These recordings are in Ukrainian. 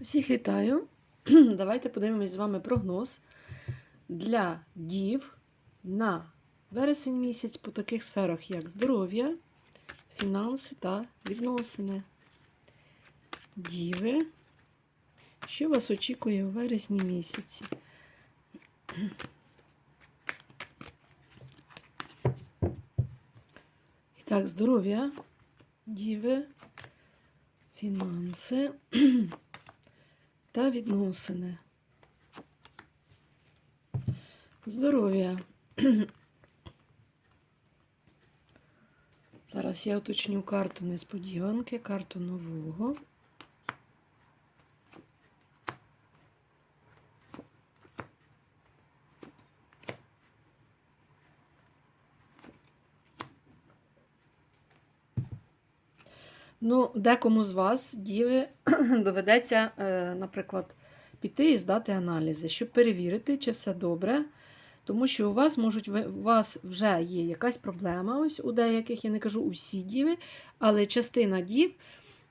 Всіх вітаю. Давайте подивимось з вами прогноз для дів на вересень місяць по таких сферах, як здоров'я, фінанси та відносини. Діви. Що вас очікує у вересні місяці? І так, здоров'я, діви, фінанси та відносини. Здоров'я. Зараз я уточню карту несподіванки, карту нового. Ну, декому з вас, діви, доведеться, е, наприклад, піти і здати аналізи, щоб перевірити, чи все добре. Тому що у вас можуть у вас вже є якась проблема. Ось у деяких, я не кажу усі діви, але частина дів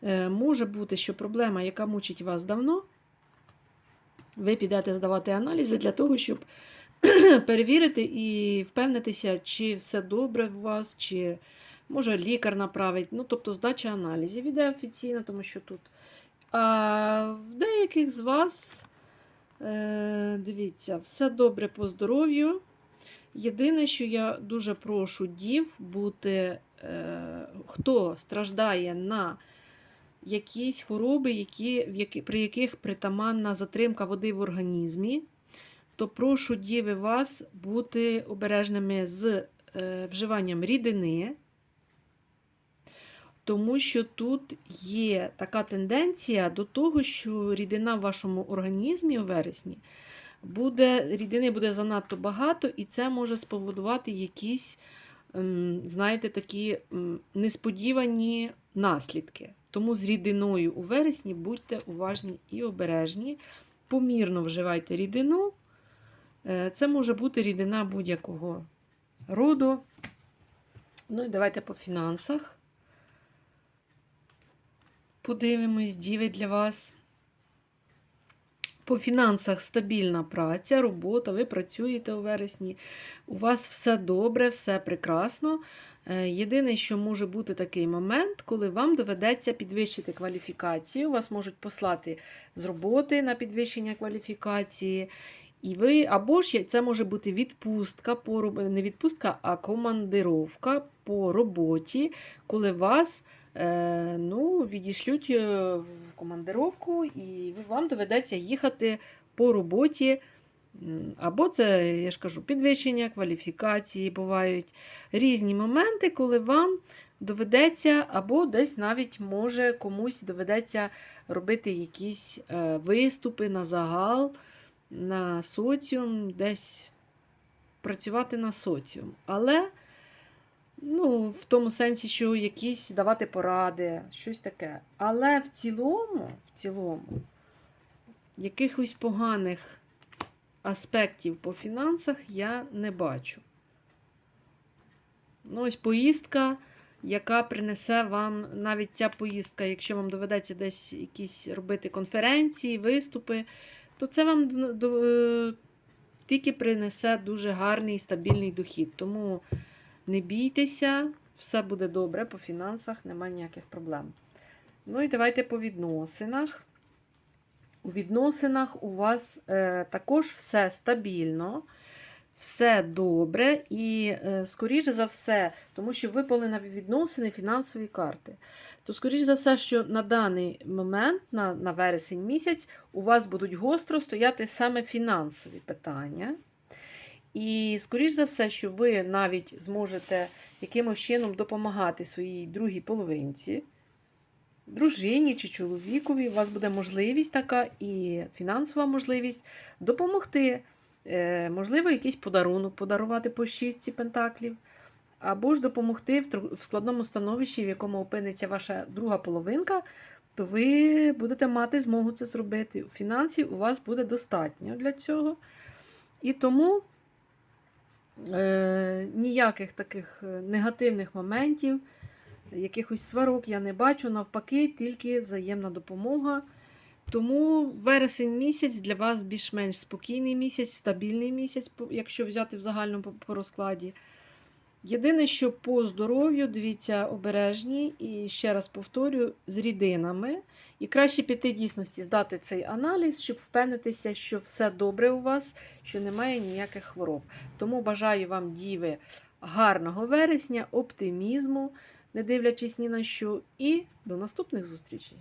е, може бути, що проблема, яка мучить вас давно, ви підете здавати аналізи для того, щоб перевірити і впевнитися, чи все добре у вас, чи може лікар направить. Ну, тобто здача аналізів іде офіційно, тому що тут. А в деяких з вас, е, дивіться, все добре по здоров'ю. Єдине, що я дуже прошу дів бути, е, хто страждає на якісь хвороби, які, в які, при яких притаманна затримка води в організмі, то прошу діви вас бути обережними з е, вживанням рідини, тому що тут є така тенденція до того, що рідина в вашому організмі у вересні буде, рідини буде занадто багато, і це може спровокувати якісь, ем, знаєте, такі несподівані наслідки. Тому з рідиною у вересні будьте уважні і обережні. Помірно вживайте рідину. Е, Це може бути рідина будь-якого роду. Ну і давайте по фінансах. Подивимось, діви для вас. По фінансах стабільна праця, робота, ви працюєте у вересні, у вас все добре, все прекрасно. Е, Єдине, що може бути такий момент, коли вам доведеться підвищити кваліфікацію, вас можуть послати з роботи на підвищення кваліфікації. І ви, або ж це може бути відпустка, не відпустка, а командировка по роботі, коли вас ну, відішлють е, в командировку, і вам доведеться їхати по роботі. Або це, я ж кажу, підвищення кваліфікації, бувають різні моменти, коли вам доведеться, або десь навіть може комусь доведеться робити якісь е, виступи на загал, на соціум, десь працювати на соціум. Але ну, в тому сенсі, що якісь давати поради, щось таке. Але в цілому, в цілому, якихось поганих аспектів по фінансах я не бачу. Ну, ось поїздка, яка принесе вам навіть ця поїздка, якщо вам доведеться десь якісь робити конференції, виступи, то це вам тільки принесе дуже гарний стабільний дохід. Тому не бійтеся, все буде добре по фінансах, немає ніяких проблем. Ну і давайте по відносинах. У відносинах у вас е, також все стабільно, все добре і, е, скоріше за все, тому що випали на відносини фінансові карти. То, скоріше за все, що на даний момент, на, на вересень місяць, у вас будуть гостро стояти саме фінансові питання. І, скоріш за все, що ви навіть зможете якимось чином допомагати своїй другій половинці, дружині чи чоловікові. У вас буде можливість така і фінансова можливість допомогти. Е, можливо, якийсь подарунок подарувати по шістці пентаклів, або ж допомогти в складному становищі, в якому опиниться ваша друга половинка, то ви будете мати змогу це зробити. Фінансів у вас буде достатньо для цього. І тому е, ніяких таких е, негативних моментів, якихось сварок я не бачу. Навпаки, тільки взаємна допомога. Тому вересень місяць для вас більш-менш спокійний місяць, стабільний місяць, якщо взяти в загальному по розкладі. Єдине, що по здоров'ю, дивіться, обережні, і ще раз повторюю, з рідинами. І краще піти дійсності здати цей аналіз, щоб впевнитися, що все добре у вас, що немає ніяких хвороб. Тому бажаю вам, діви, гарного вересня, оптимізму, не дивлячись ні на що, і до наступних зустрічей.